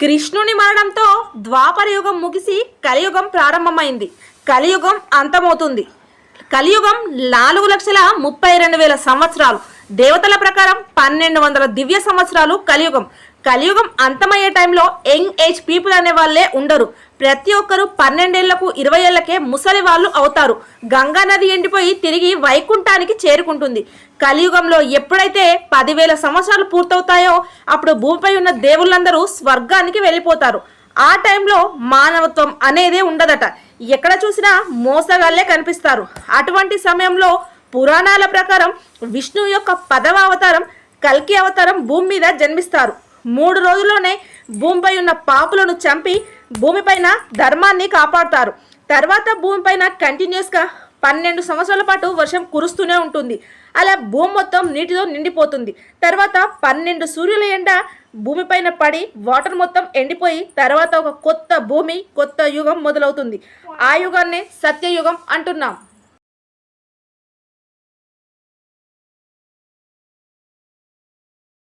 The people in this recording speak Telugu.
కృష్ణుని మరణంతో ద్వాపర యుగం ముగిసి కలియుగం ప్రారంభమైంది. కలియుగం అంతమవుతుంది. కలియుగం నాలుగు లక్షల ముప్పై రెండు వేల సంవత్సరాలు. దేవతల ప్రకారం పన్నెండు వందల దివ్య సంవత్సరాలు కలియుగం. కలియుగం అంతమయ్యే టైంలో యంగ్ ఏజ్ పీపుల్ అనే వాళ్ళే ఉండరు. ప్రతి ఒక్కరు పన్నెండేళ్ళకు ఇరవై ఏళ్ళకే ముసలి వాళ్ళు అవుతారు. గంగా నది ఎండిపోయి తిరిగి వైకుంఠానికి చేరుకుంటుంది. కలియుగంలో ఎప్పుడైతే పదివేల సంవత్సరాలు పూర్తవుతాయో అప్పుడు భూమిపై ఉన్న దేవుళ్ళందరూ స్వర్గానికి వెళ్ళిపోతారు. ఆ టైంలో మానవత్వం అనేదే ఉండదట. ఎక్కడ చూసినా మోసగాళ్ళే కనిపిస్తారు. అటువంటి సమయంలో పురాణాల ప్రకారం విష్ణు యొక్క పదవ అవతారం కల్కి అవతారం భూమి మీద జన్మిస్తారు. మూడు రోజుల్లోనే భూమిపై ఉన్న పాపులను చంపి భూమిపైన ధర్మాన్ని కాపాడుతారు. తర్వాత భూమిపైన కంటిన్యూస్గా పన్నెండు సంవత్సరాల పాటు వర్షం కురుస్తూనే ఉంటుంది. అలా భూమి మొత్తం నీటితో నిండిపోతుంది. తర్వాత పన్నెండు సూర్యుల ఎండ భూమిపైన పడి వాటర్ మొత్తం ఎండిపోయి తర్వాత ఒక కొత్త భూమి కొత్త యుగం మొదలవుతుంది. ఆ యుగాన్నే సత్యయుగం అంటున్నాం.